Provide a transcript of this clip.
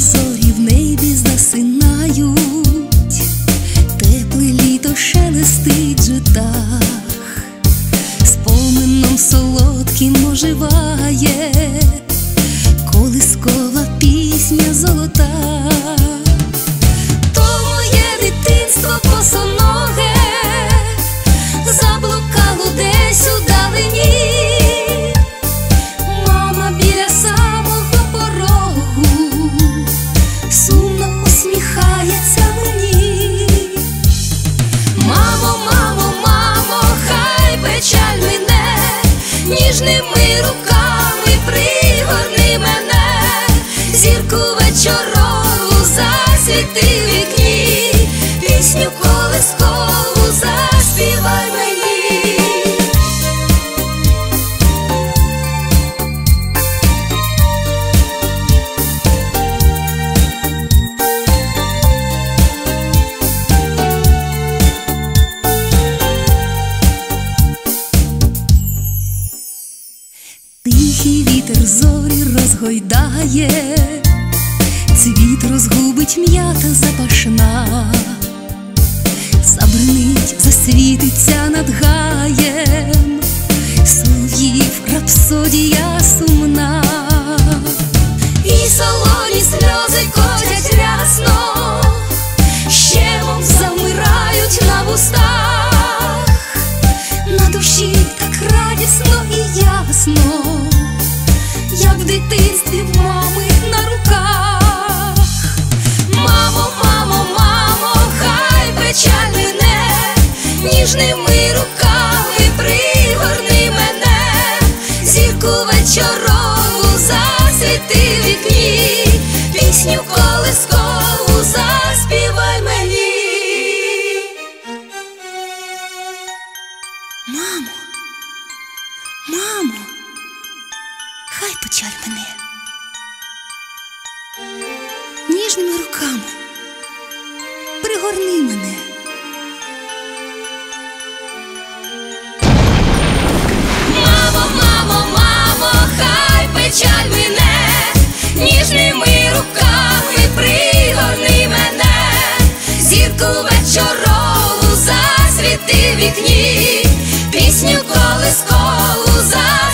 зорі в небі засинають, тепле літо шелестить житах, спомином солодким оживає, колискова пісня золота, то моє дитинство посоно. В вікні, пісню колискову заспівай мені. Тихий вітер зорі розгойдає, цвіт розгубить м'ята запашна, забринить, засвітиться над гаєм, солов'їв рапсодія сумна, і солоні сльози котять рясно, щемом замирають на вустах. На душі так радісно і ясно, як в дитинстві в мами на руках. Ніжними руками пригорни мене, зірку вечорову засвіти вікні, пісню колискову заспівай мені. Мамо, мамо, хай печаль мене. Ніжними руками пригорни мене. Чорову засвіти вікні, пісню колискову за.